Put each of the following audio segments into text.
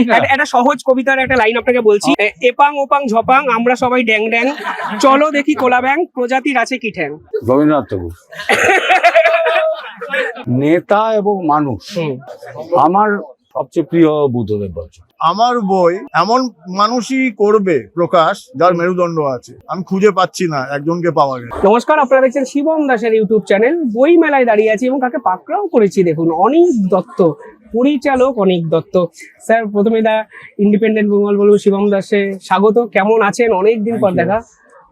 একটা- একটা সহজ কবিতার একটা লাইন আপনাকে বলছি। এপাং ওপাং ঝপাং আমরা সবাই ড্যাং ড্যাং। চলো দেখি কোলা ব্যাং প্রজাতির আছে কি ঠ্যাং। রবীন্দ্রনাথ ঠাকুর। নেতা এবং মানুষ। আমার সবচেয়ে প্রিয় বুদ্ধদেব বচ্চন। আমার বই এমন মানুষই করবে প্রকাশ যার মেরুদণ্ড আছে। আমি খুঁজে পাচ্ছি না একজনকে পাওয়া গেছে। নমস্কার আপনারা দেখছেন শিবম দাসের ইউটিউব চ্যানেল। বই মেলায় দাঁড়িয়ে আছি এবং কাকে পাকড়াও করেছি দেখুন অনিক দত্ত। পরিচালক অনিক দত্ত। স্যার প্রথমে দা ইন্ডিপেন্ডেন্ট বেঙ্গল বলব শিবম দাসে স্বাগত। কেমন আছেন? অনেক দিন পর দেখা।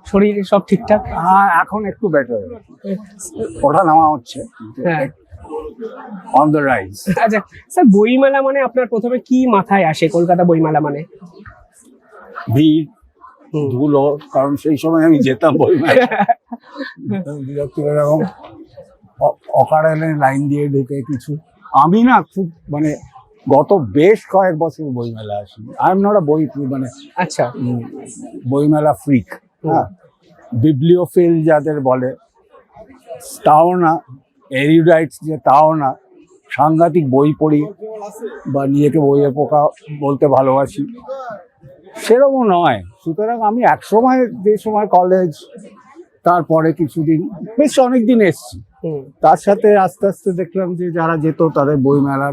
শরীর সব ঠিকঠাক? হ্যাঁ এখন একটু বেটার ওঠা নামা হচ্ছে। হ্যাঁ। অন দ্য রাইজ আচ্ছা স্যার বইমেলা মানে আপনার প্রথমে কি মাথায় আসে? কলকাতা বইমেলা মানে? ভিড়। ধুলো কারণ সেই সময় আমি যেতাম বইমেলা বিরক্তিকর এবং অকারণে লাইন দিয়ে ঢুকে কিছু। আমি না খুব মানে গত বেশ কয়েক বছর বইমেলা আসি। আই এম নট আ বই মানে আচ্ছা। বইমেলা ফ্রিক হ্যাঁ। বিবলিওফিল যাদের বলে তাও না এরিউডাইটস যে তাও না সাংঘাতিক বই পড়ি বা নিজেকে বইয়ে পোকা বলতে ভালোবাসি। সেরকমও নয়। সুতরাং আমি এক সময় যে সময় কলেজ তারপরে কিছুদিন বেশ অনেক দিন এসছি। তার সাথে আস্তে আস্তে দেখলাম যে যারা যেত তাদের বই মেলার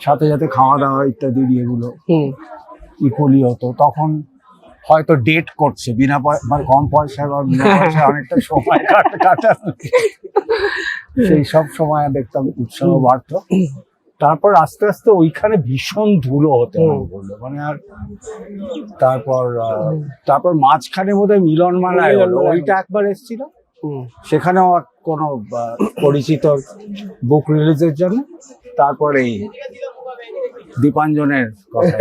সাথে সাথে খাওয়া দাওয়া ইত্যাদি এগুলো ইকুয়ালি হতো। তখন হয়তো ডেট করছে বিনা মানে কম পয়সা বা বিনা পয়সা অনেকটা সময় কাট- কাটানো। সেই সব সময় দেখতাম উৎসাহ বাড়তো। তারপর আস্তে আস্তে ওইখানে ভীষণ ধুলো হতে করল মানে আর তারপর তারপর মাঝখানে বোধহয় মিলন মেলায় হলো। ওইটা একবার এসেছিল। সেখানেও কোনো পরিচিত বুক রিলিজের জন্য। তারপর দীপাঞ্জনের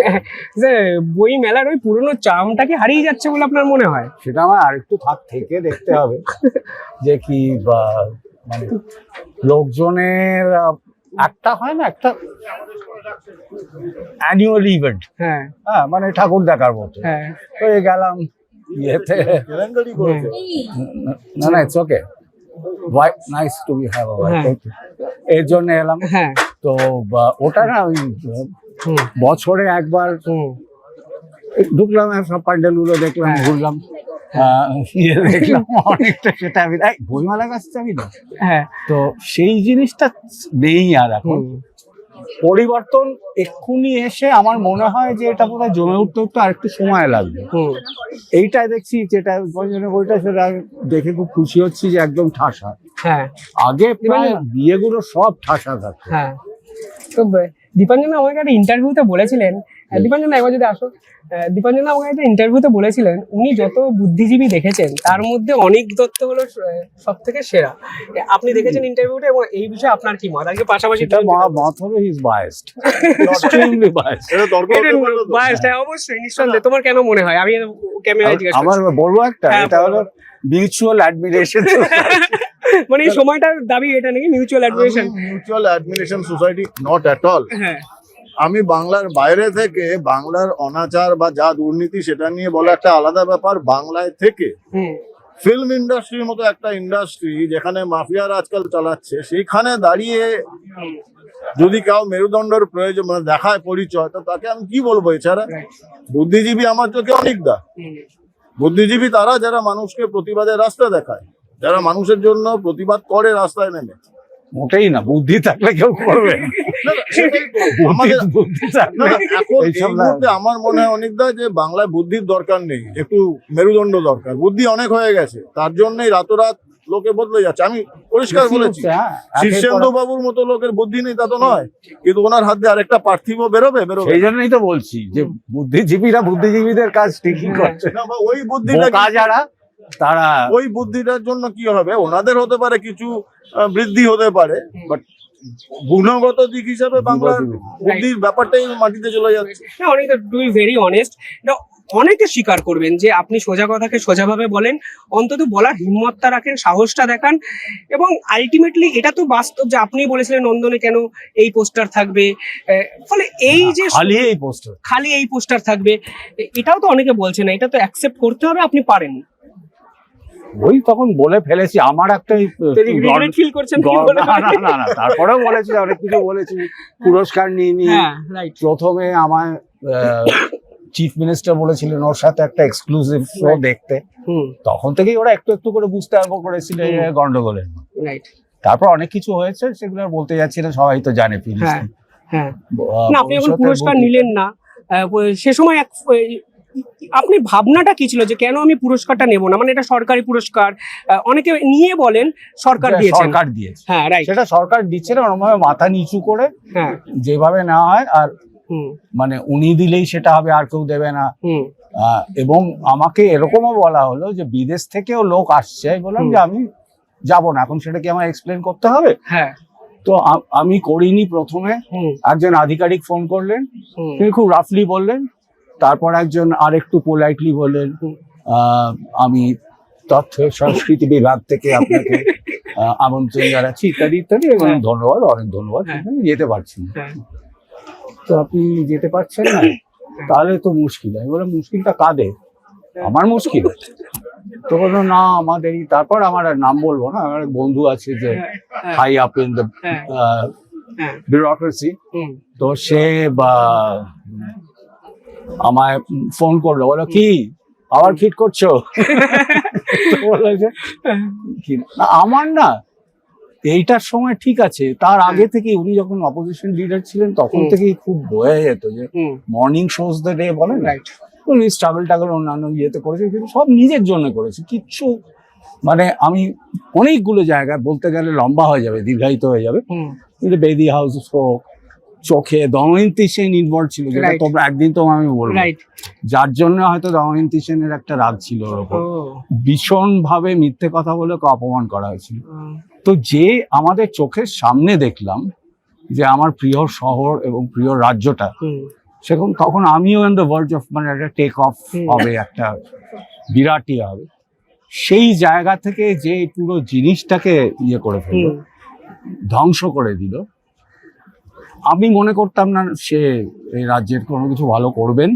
স্যার বই মেলার ওই পুরনো চামটাকে হারিয়ে যাচ্ছে বলে আপনার মনে হয়? সেটা আমার আরেকটু থাক থেকে দেখতে হবে। যে কি বা মানে লোকজনের একটা হয় না একটা অ্যানুয়াল ইভেন্ট হ্যাঁ। হ্যাঁ মানে ঠাকুর দেখার মতো। হ্যাঁ। হয়ে গেলাম ইয়েতে না না it's okay why nice to be have হ্যাঁ। এর জন্য এলাম। হ্যাঁ। তো ওটা না ওই বছরে একবার ঢুকলাম আর সব প্যান্ডেলগুলো দেখলাম হ্যাঁ। ঘুরলাম। আহ, ইয়ে দেখলাম অনেকটা সেটা আমি বইমেলা কাছে আমি না। হ্যাঁ। তো সেই জিনিসটা নেই আর এখন। পরিবর্তন এক্ষুনি এসে আমার মনে হয় যে এটা বোধহয় জমে উঠতে উঠতে আর একটু সময় লাগবে। এইটাই দেখছি যেটা বইটা সেটা দেখে খুব খুশি হচ্ছি যে একদম ঠাসা। হ্যাঁ। আগে? বিয়েগুলো সব ঠাসা থাকে হ্যাঁ। দীপাঞ্জন আমাকে একটা ইন্টারভিউতে বলেছিলেন দীপাঞ্জন একবার যদি আসো আহ, দীপাঞ্জন আমাকে একটা ইন্টারভিউতে বলেছিলেন উনি যত বুদ্ধিজীবী দেখেছেন তার মধ্যে অনেক দত্ত হলো সব থেকে সেরা। আপনি দেখেছেন ইন্টারভিউটা এবং এই বিষয়ে আপনার কি মত? আজকে পাশাপাশি সেটা মত হলো হিজ বায়াসড এক্সট্রিমলি বায়াসড এটা? বাস অবশ্যই নিঃসন্দেহে। তোমার কেন মনে হয়? আমি ক্যামেরায় জিজ্ঞেস আমার বলব একটা হ্যাঁ, এটা হলো মিউচুয়াল অ্যাডমিরেশন মানে এই সময়টার দাবি এটা নাকি mutual admission mutual admiration society not at all হ্যাঁ। আমি বাংলার বাইরে থেকে বাংলার অনাচার বা যা দুর্নীতি সেটা নিয়ে বলা একটা আলাদা ব্যাপার। বাংলায় থেকে ফিল্ম ইন্ডাস্ট্রির মতো একটা ইন্ডাস্ট্রি যেখানে মাফিয়ার আজকাল চালাচ্ছে সেইখানে দাঁড়িয়ে যদি কাউ মেরুদণ্ডের প্রয়োজন মানে দেখায় পরিচয় তো তাকে আমি কি বলব এছাড়া? বুদ্ধিজীবী আমার চোখে অনেক দা। বুদ্ধিজীবী তারা যারা মানুষকে প্রতিবাদের রাস্তা দেখায় যারা মানুষের জন্য প্রতিবাদ করে রাস্তায় নেমে। মোটেই না বুদ্ধি থাকলে কেউ করবে এই আমার মনে হয় অনেকদা যে বাংলায় বুদ্ধির দরকার নেই একটু মেরুদণ্ড দরকার। বুদ্ধি অনেক হয়ে গেছে তার জন্যই রাতোরাত লোকে বদলে যাচ্ছে। আমি পরিষ্কার বলেছি হ্যাঁ। শীর্ষেন্দু বাবুর মতো লোকের বুদ্ধি নেই তা তো নয়। কিন্তু ওনার হাত আরেকটা পার্থিব বেরোবে বেরোবে। সেই জন্যই তো বলছি যে বুদ্ধিজীবীরা বুদ্ধিজীবীদের কাজ ঠিকই করছে। ওই বুদ্ধিটা যারা তারা ওই বুদ্ধিটার জন্য কি হবে? ওনাদের হতে পারে কিছু বৃদ্ধি হতে পারে বাট গুণগত দিক হিসাবে বাংলার বুদ্ধির ব্যাপারটাই মাটিতে চলে যাচ্ছে। না অনেক টু বি ভেরি অনেস্ট অনেকে স্বীকার করবেন যে আপনি সোজা কথাকে সোজাভাবে বলেন অন্তত বলার হিম্মতটা রাখেন সাহসটা দেখান এবং আলটিমেটলি এটা তো বাস্তব যে আপনি বলেছিলেন নন্দনে কেন এই পোস্টার থাকবে। আহ, ফলে এই যে খালি এই পোস্টার খালি এই পোস্টার থাকবে এটাও তো অনেকে বলছে না এটা তো অ্যাকসেপ্ট করতে হবে আপনি পারেন ওই তখন বলে ফেলেছি আমার একটা? না তারপরেও বলেছি অনেক কিছু বলেছি। পুরস্কার নিয়ে নিয়ে হ্যাঁ প্রথমে আমায় চিফ মিনিস্টার বলেছিলেন ওর সাথে একটা এক্সক্লুসিভ শো দেখতে। হুম। তখন থেকেই ওরা একটু একটু করে বুঝতে আরম্ভ করেছিল গন্ডগোলের তারপর অনেক কিছু হয়েছে সেগুলো বলতে যাচ্ছি না সবাই তো জানে হ্যাঁ হ্যাঁ। না আপনি ভবিষ্যতে পুরস্কার নিলেন না সে সময় এক আপনি ভাবনাটা কি ছিল যে কেন আমি পুরস্কারটা নেব না? মানে এটা সরকারি পুরস্কার অনেকে নিয়ে বলেন সরকার সেটা দিয়েছেন। সরকার দিয়েছে। হ্যাঁ রাইট সেটা সরকার দিচ্ছে না ওরমভাবে মাথা নিচু করে হ্যাঁ। যেভাবে না হয় আর মানে উনি দিলেই সেটা হবে আর কেউ দেবে না। এবং আমাকে এরকমও বলা হলো যে বিদেশ থেকেও লোক আসছে আমি বললাম যে আমি যাব না এখন সেটা কি আমার এক্সপ্লেন করতে হবে? হ্যাঁ। তো আমি করিনি প্রথমে। একজন আধিকারিক ফোন করলেন তিনি খুব রাফলি বললেন তারপর একজন আরেকটু পোলাইটলি বললেন আমি তথ্য সংস্কৃতি বিভাগ থেকে আপনাকে আমন্ত্রণ জানাচ্ছি ইত্যাদি ইত্যাদি এবং হ্যাঁ। ধন্যবাদ অনেক ধন্যবাদ হ্যাঁ। যেতে পারছি না। হ্যাঁ। তো আপনি যেতে পারছেন না? তাহলে তো মুশকিল। আমি বললাম মুশকিলটা কাদের? আমার মুশকিল। তো বলল না আমাদেরই। তারপর আমার আর নাম বলব না আমার বন্ধু আছে যে high up in the bureaucracy তো সে বা আমায় ফোন করল বলো কি? আবার ফিট করছ? আমার না এইটার সময় ঠিক আছে তার আগে থেকে উনি যখন অপোজিশন লিডার ছিলেন তখন। থেকেই খুব বোঝা যেত যে মর্নিং শোজ দ্য ডে বলে না? উনি স্ট্রাগল টাগল অন্যান্য ইয়েতে করেছে কিন্তু সব নিজের জন্য করেছে কিচ্ছু। মানে আমি অনেকগুলো জায়গায় বলতে গেলে লম্বা হয়ে যাবে দীর্ঘায়িত হয়ে যাবে। বেদি হাউস হোক চোখে দময়ন্তী সেন ইনভলভ ছিল যেটা তোমরা একদিন তো আমি বলব। যার জন্য হয়তো দময়ন্তী সেনের একটা রাগ ছিল ওর ও। ওপর ভীষণ ভাবে মিথ্যে কথা বলে অপমান করা হয়েছিল। তো যে আমাদের চোখের সামনে দেখলাম যে আমার প্রিয় শহর এবং প্রিয় রাজ্যটা সেরকম তখন আমিও ইন দ্য ভার্জ অফ মানে একটা টেক অফ হবে একটা বিরাটই হবে। সেই জায়গা থেকে যে পুরো জিনিসটাকে ইয়ে করে ফেলল ধ্বংস করে দিল আমি মনে করতাম না সে এই রাজ্যের কোনো কিছু ভালো করবেন।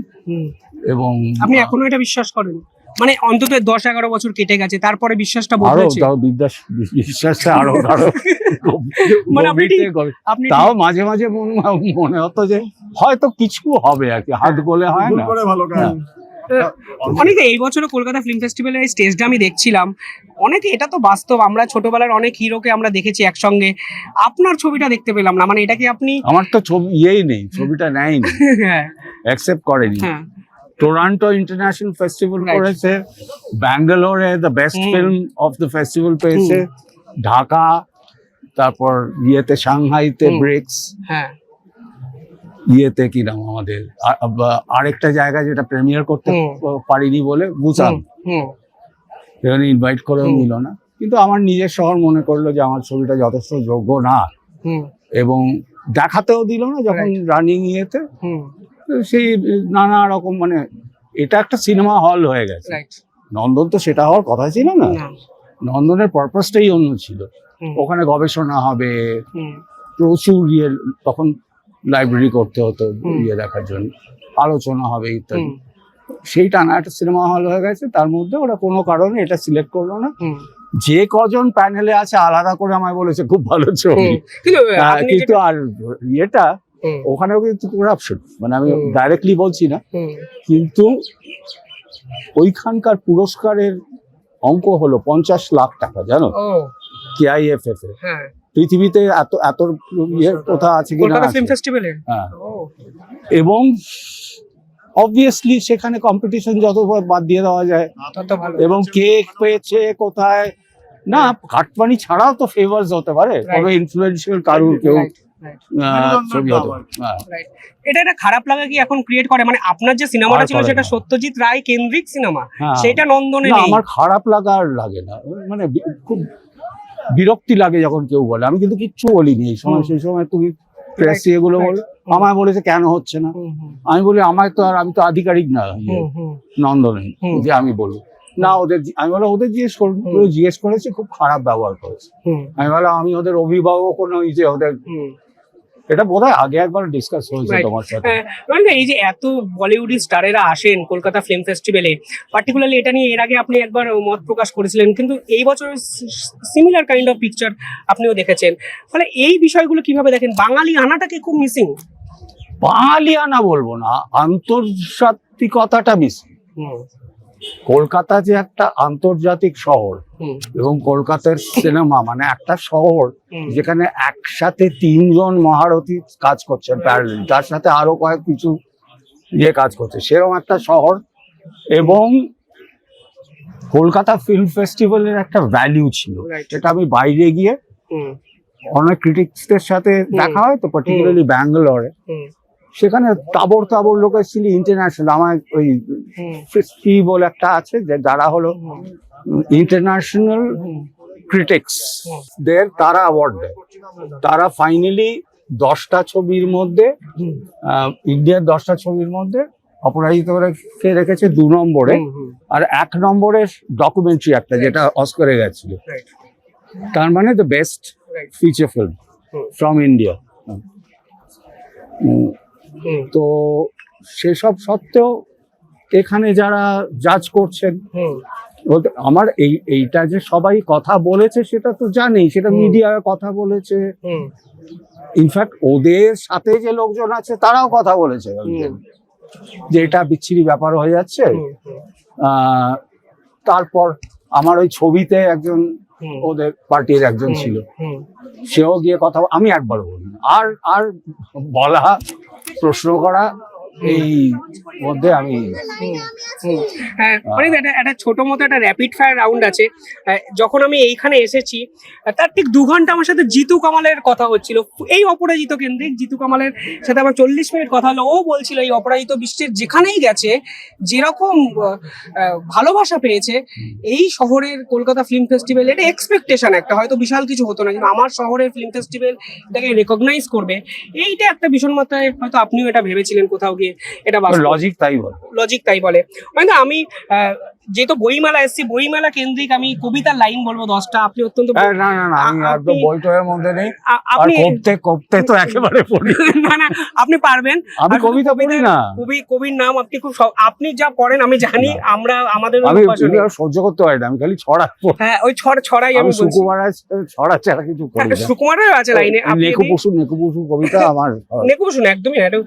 এবং আপনি এখনও এটা বিশ্বাস করেন? মানে অন্তত দশ এগারো বছর কেটে গেছে তারপরে বিশ্বাসটা আরও বদলেছে তাও বিদ্যাস বিশ্বাসটা আরও আরও মানে আপনি। আপনি তাও মাঝে মাঝে মনে মনে হতো যে হয়তো কিছু হবে আর কি। হাত গোলে হয় না। করে ভালো কাজ। অনেকে এই বছর কলকাতা ফিল্ম ফেস্টিভ্যালের স্টেজটা আমি দেখছিলাম। অনেকে এটা তো বাস্তব আমরা ছোটবেলার অনেক হিরোকে আমরা দেখেছি একসঙ্গে। আপনার ছবিটা দেখতে পেলাম না মানে এটা কি আপনি আমার তো ছবি ইয়েই নেই ছবিটা নেয়নি। হ্যাঁ। অ্যাকসেপ্ট করেনি। Toronto International Festival. করেছে ব্যাঙ্গালোরে the best film of the festival পেয়েছে ঢাকা তারপর ইয়েতে সাংহাইতে। ব্রেক্স হ্যাঁ। ইয়েতে কি নাম আমাদের? আরেকটা জায়গা যেটা প্রিমিয়ার করতে পারিনি বলে বুসান এখানে ইনভাইট করেও। নিল না। কিন্তু আমার নিজের শহর মনে করল যে আমার ছবিটা যথেষ্ট যোগ্য না। এবং দেখাতেও দিল না যখন রানিং ইয়েতে। হুম। সেই নানা রকম মানে এটা একটা সিনেমা হল হয়ে গেছে। নন্দন তো সেটা হওয়ার কথা ছিল না। নন্দনের পারপাসটাই অন্য ছিল। ওখানে গবেষণা হবে। প্রচুর ইয়ে তখন লাইব্রেরি করতে হতো ইয়ে দেখার জন্য আলোচনা হবে ইত্যাদি। সেই টানা একটা সিনেমা হল হয়ে গেছে তার মধ্যে ওরা কোনো কারণে এটা সিলেক্ট করল না। যে কজন প্যানেলে আছে আলাদা করে আমায় বলেছে খুব ভালো ছবি। কিন্তু আর ইয়েটা ওখানেও কিন্তু করাপশন মানে আমি ডাইরেক্টলি বলছি না। কিন্তু ওইখানকার পুরস্কারের অঙ্ক হলো পঞ্চাশ লাখ টাকা জানো? কেআইএফএফ এ। হ্যাঁ। পৃথিবীতে এত এত ইয়ে কোথা আছে কি না ফিল্ম ফেস্টিভ্যালে হ্যাঁ। এবং অবভিয়াসলি সেখানে কম্পিটিশন যত বাদ দিয়ে দেওয়া যায়। তত ভালো। এবং কে পেয়েছে কোথায়? না কাটমানি ছাড়াও তো ফেভার্স হতে পারে. তবে ইনফ্লুয়েন্সিয়াল কারুর কেউ। হ্যাঁ। এটা একটা খারাপ লাগা কি এখন ক্রিয়েট করে? মানে আপনার যে সিনেমাটা ছিল সেটা সত্যজিৎ রায় কেন্দ্রিক সিনেমা হ্যাঁ। সেটা নন্দনে আমার খারাপ লাগা আর লাগে না। মানে খুব বিরক্তি লাগে যখন কেউ বলে। আমি কিন্তু কিচ্ছু বলিনি। এই সময় সেই সময় তুমি প্রেসি এগুলো বলো। আমায় বলেছে কেন হচ্ছে না? আমি বলি আমায় তো আর আমি তো আধিকারিক না ইয়ে, নন্দনে। যে আমি বলব। না ওদের আমি বলো ওদের জিজ্ঞেস করুন। জিজ্ঞেস করেছে খুব খারাপ ব্যবহার করেছে। আমি বলো আমি ওদের অভিভাবক নই যে ওদের। এটা বোধহয় আগে একবার ডিসকাস হয়েছে তোমার সাথে। হ্যাঁ, এই যে এত বলিউডি স্টারেরা আসেন কলকাতা ফিল্ম ফেস্টিভ্যালে পার্টিকুলারলি এটা নিয়ে এর আগে আপনি একবার মত প্রকাশ করেছিলেন কিন্তু এই বছর সিমিলার কাইন্ড অফ পিকচার আপনিও দেখেছেন। ফলে এই বিষয়গুলো কীভাবে দেখেন? বাঙালি আনাটাকে খুব মিসিং বাঙালিয়ানা বলব না আন্তর্জাতিকতাটা হুম। কলকাতা যে একটা আন্তর্জাতিক শহর এবং কলকাতার সিনেমা মানে একটা শহর যেখানে একসাথে তিনজন মহারথী কাজ করছেন প্যারালেল তার সাথে আরও কয়েক কিছু ইয়ে কাজ করছে। সেরকম একটা শহর এবং কলকাতা ফিল্ম ফেস্টিভ্যালের একটা ভ্যালিউ ছিল. সেটা আমি বাইরে গিয়ে অনেক ক্রিটিক্সদের সাথে দেখা হয় তো পার্টিকুলারলি ব্যাঙ্গালোরে। সেখানে তাবর তাবর লোক এসেছিল ইন্টারন্যাশনাল আমার ওই ফিফটি বলে একটা আছে যে যারা হলো ইন্টারন্যাশনাল ক্রিটিক্স দের তারা অ্যাওয়ার্ড দেয়। তারা ফাইনালি দশটা ছবির মধ্যে ইন্ডিয়ার দশটা ছবির মধ্যে অপরাজিত কে রেখেছে? দু নম্বরে। আর এক নম্বরে ডকুমেন্টারি একটা যেটা অস্কারে গেছিল। তার মানে the best feature film from India তো সেসব সত্ত্বেও এখানে যারা জাজ করছেন আমার এই এইটা যে সবাই কথা বলেছে সেটা তো জানি সেটা হুম। মিডিয়ায় কথা বলেছে। ইনফ্যাক্ট ওদের সাথে যে লোকজন আছে তারাও কথা বলেছে। যে এটা বিচ্ছিরি ব্যাপার হয়ে যাচ্ছে। তারপর আমার ওই ছবিতে একজন ওদের পার্টির একজন ছিল। সেও গিয়ে কথা আমি একবার বলিনি। আর আর বলা প্রশ্ন করা এই মধ্যে আমি। হ্যাঁ একটা একটা ছোট মতো একটা র্যাপিড ফায়ার রাউন্ড আছে। যখন আমি এইখানে এসেছি তার ঠিক দু ঘণ্টা আমার সাথে জিতু কামালের কথা হচ্ছিল। এই অপরাজিত কেন্দ্রিক জিতু কামালের সাথে আমার চল্লিশ মিনিট কথা হলো। ও বলছিল এই অপরাজিত বিশ্বের যেখানেই গেছে যেরকম ভালোবাসা পেয়েছে এই শহরের কলকাতা ফিল্ম ফেস্টিভ্যাল এটা এক্সপেকটেশন একটা। হয়তো বিশাল কিছু হতো না কিন্তু আমার শহরের ফিল্ম ফেস্টিভ্যাল এটাকে রেকগনাইজ করবে। এইটা একটা ভীষণ মাত্রায় হয়তো আপনিও এটা ভেবেছিলেন কোথাও গিয়ে। এটা বাস্তব। লজিক তাই বলে। লজিক তাই বলে। মানে আমি আহ, যেহেতু বইমেলা এসেছি বইমেলা কেন্দ্রিক আমি কবিতার লাইন বলব দশটা। আপনি অত্যন্ত হ্যাঁ, না না না আমি একদম মধ্যে নেই। আপনি কবতে কবতে তো একেবারে পড়ি। না না আপনি পারবেন। আমি কবিতা পড়ি না। কবি কবির নাম আপনি খুব আপনি যা পড়েন আমি জানি আমরা আমাদের আমি সহ্য করতে পারি না আমি খালি ছড়া হ্যাঁ ওই ছড় ছড়াই আমি সুকুমার ছড়া ছাড়া কিছু করি না। সুকুমারের আছে লাইনে। নেকু পশু নেকু পশু কবিতা আমার নেকু বসুন একদমই না একটু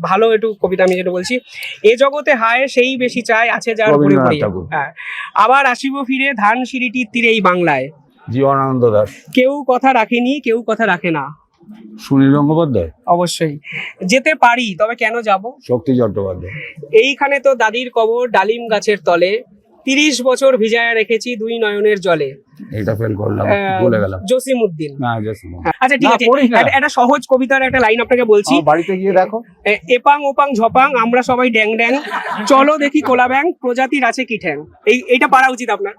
ভালো একটু কবিতা আমি যেটা বলছি। এ জগতে হায় সেই বেশি চায় আছে যার রবীন্দ্রনাথ ঠাকুর। হ্যাঁ। আবার আসিব ফিরে ধান সিঁড়িটির তীরে এই বাংলায়। জীবনানন্দ দাস। কেউ কথা রাখেনি কেউ কথা রাখে না। সুনীল গঙ্গোপাধ্যায়? অবশ্যই। যেতে পারি তবে কেন যাব? শক্তি চট্টোপাধ্যায়। এইখানে তো দাদির কবর ডালিম গাছের তলে। তিরিশ বছর ভিজায় রেখেছি দুই নয়নের জলে। এটা ফেল করলাম বলে গেলাম। জসিম উদ্দিন না আচ্ছা ঠিক আছে। একটা- সহজ কবিতার একটা লাইন আপনাকে বলছি। বাড়িতে গিয়ে দেখো। এপাং ওপাং ঝপাং আমরা সবাই ড্যাং ড্যাং। চলো দেখি কোলা ব্যাং প্রজাতির আছে কি ঠ্যাং। এই এইটা পারা উচিত আপনার।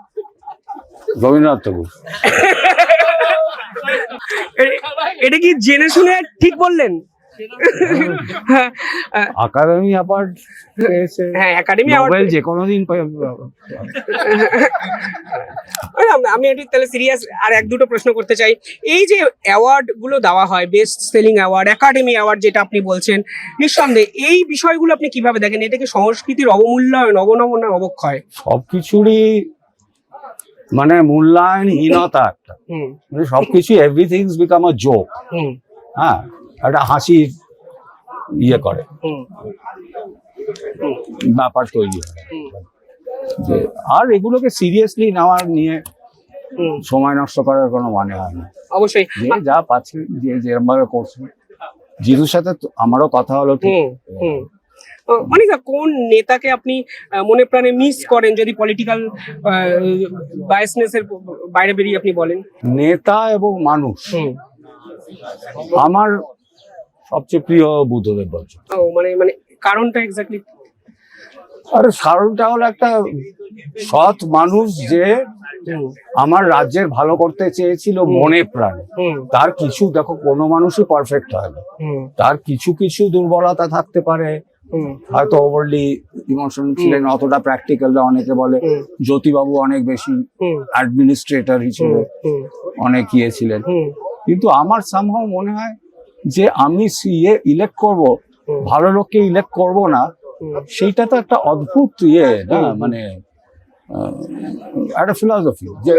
রবীন্দ্রনাথ ঠাকুর। এটা কি জেনে শুনে ঠিক বললেন? হ্যাঁ, একাডেমি অ্যাওয়ার্ড পেয়েছে। হ্যাঁ একাডেমি অ্যাওয়ার্ড যে কোনোদিন পাই- আরে আম- একটু তাহলে সিরিয়াস আর এক দুটো প্রশ্ন করতে চাই। এই যে অ্যাওয়ার্ডগুলো দেওয়া হয় best selling award academy award যেটা আপনি বলছেন নিঃসন্দেহে এই বিষয়গুলো আপনি কীভাবে দেখেন? এটা কি সংস্কৃতির অবমূল্যায়ন অবনমন না অবক্ষয়? সবকিছুরই মানে মূল্যায়নহীনতা একটা। মানে সবকিছু এভরিথিংস বিকাম আ জোক হ্যাঁ একটা হাসির ইয়ে করে। ব্যাপার তৈরি যে আর এগুলোকে সিরিয়াসলি নেওয়ার নিয়ে সময় নষ্ট করার কোনো মানে হয় না। অবশ্যই। যে যা পাচ্ছে যে যেরকম ভাবে করছে। জিতুর সাথে তো আমারও কথা হলো ঠিক। হুম হুম। আহ, অনিকা কোন নেতাকে আপনি মনে প্রাণে মিস করেন যদি পলিটিক্যাল বায়াসনেস এর বাইরে বেরিয়ে আপনি বলেন? নেতা এবং মানুষ। আমার সবচেয়ে প্রিয় বুদ্ধদেব ও মানে মানে কারণটা এক্স্যাক্টলি আর কারণটা হলো একটা সৎ মানুষ যে আমার রাজ্যের ভালো করতে চেয়েছিল মনে প্রাণে। তার কিছু দেখো কোনো মানুষই পারফেক্ট হয় না তার কিছু কিছু দুর্বলতা থাকতে পারে। হয়তো ওভারলি ইমোশন ছিলেন অতটা প্র্যাকটিক্যাল অনেকে বলে জ্যোতিবাবু অনেক বেশি অ্যাডমিনিস্ট্রেটর হিসেবে অনেক ইয়ে ছিলেন। কিন্তু আমার সামহাও মনে হয় যে আমি সিএ ইলেক্ট করব ভালো লোককে ইলেক্ট করব না সেইটা তো একটা অদ্ভুত ইয়ে না? মানে একটা ফিলসফি যে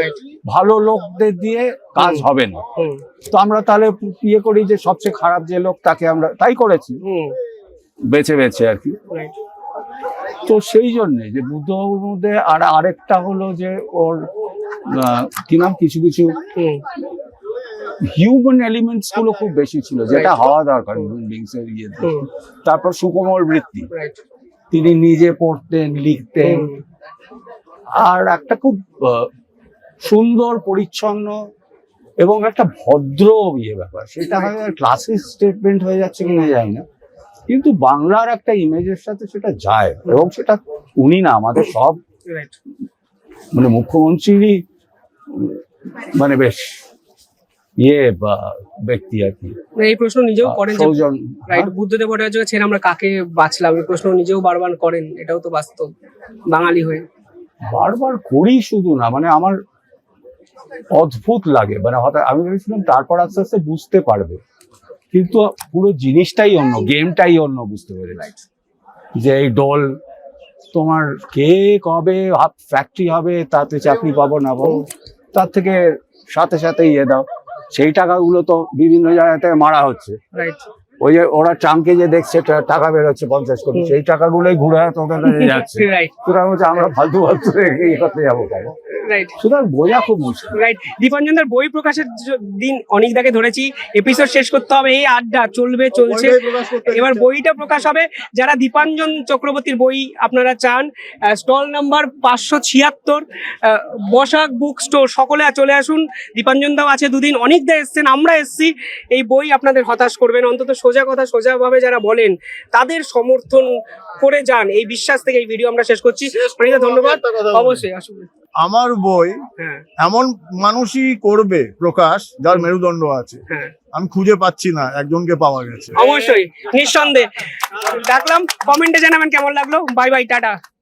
ভালো লোকদের দিয়ে কাজ হবে না। তো আমরা তাহলে ইয়ে করি যে সবচেয়ে খারাপ যে লোক তাকে আমরা তাই করেছি। বেছে বেছে আর কি। তো সেই জন্যে যে বুদ্ধবাবুর মধ্যে আর আরেকটা হলো যে ওর কি নাম? কিছু কিছু হিউম্যান এলিমেন্টসগুলো খুব বেশি ছিল যেটা হওয়া দরকার হিউম্যান এর ইয়েতে। তারপর সুকোমল বৃত্তি। তিনি নিজে পড়তেন লিখতেন। আর একটা খুব সুন্দর পরিচ্ছন্ন এবং একটা ভদ্র ইয়ে ব্যাপার। সেটা হয় ক্লাসিক স্টেটমেন্ট হয়ে যাচ্ছে কিনা জানি না। কিন্তু বাংলার একটা ইমেজের সাথে সেটা যায় এবং সেটা উনি না আমাদের সব মানে মুখ্যমন্ত্রীরই মানে বেশ ইয়ে বা ব্যক্তি আর কি। এই প্রশ্ন নিজেও করেন রাইট বুদ্ধদেব ভট্টাচার্য ছেড়ে আমরা কাকে বাঁচলাম? এই প্রশ্ন নিজেও বারবার করেন এটাও তো বাস্তব বাঙালি হয়ে। বারবার করি শুধু না মানে আমার অদ্ভুত লাগে। মানে হঠাৎ আমি ভেবেছিলাম তারপর আস্তে আস্তে বুঝতে পারবে। কিন্তু পুরো জিনিসটাই অন্য গেমটাই অন্য বুঝতে পেরেছি। যে এই ডোল তোমার কে কবে ফ্যাক্টরি হবে তাতে চাকরি পাবো না পাবো তার থেকে সাথে সাথে ইয়ে দাও। সেই টাকাগুলো তো বিভিন্ন জায়গা থেকে মারা হচ্ছে। ওই যে ওরা চাঙ্কে যে দেখছে টাকা বেরোচ্ছে পঞ্চাশ কোটি। সেই টাকাগুলোই ঘুরে তোদের কাছে যাচ্ছে। সুতরাং হচ্ছে আমরা ফালতু ফালতু রেখে করতে যাব কেন? রাইট সুতরাং বোঝা খুব মুশকিল। রাইট দীপাঞ্জনদার বই প্রকাশের দিন অনেকদাকে ধরেছি। এপিসোড শেষ করতে হবে এই আড্ডা চলবে চলছে। এবার বইটা প্রকাশ হবে। যারা দীপাঞ্জন চক্রবর্তীর বই আপনারা চান স্টল নাম্বার পাঁচশো ছিয়াত্তর বসাক বুক স্টোর সকলে চলে আসুন। দীপাঞ্জন দাও আছে দুদিন অনেকদা এসছেন আমরা এসছি। এই বই আপনাদের হতাশ করবেন অন্তত সোজা কথা সোজাভাবে যারা বলেন তাদের সমর্থন করে যান। এই বিশ্বাস থেকে এই ভিডিও আমরা শেষ করছি। অনেক ধন্যবাদ। অবশ্যই আসুন। আমার বই হ্যাঁ। এমন মানুষই করবে প্রকাশ যার মেরুদণ্ড আছে। হ্যাঁ। আমি খুঁজে পাচ্ছি না একজনকে পাওয়া গেছে। অবশ্যই নিঃসন্দেহে। ডাকলাম কমেন্টে জানাবেন কেমন লাগল। Bye bye tata.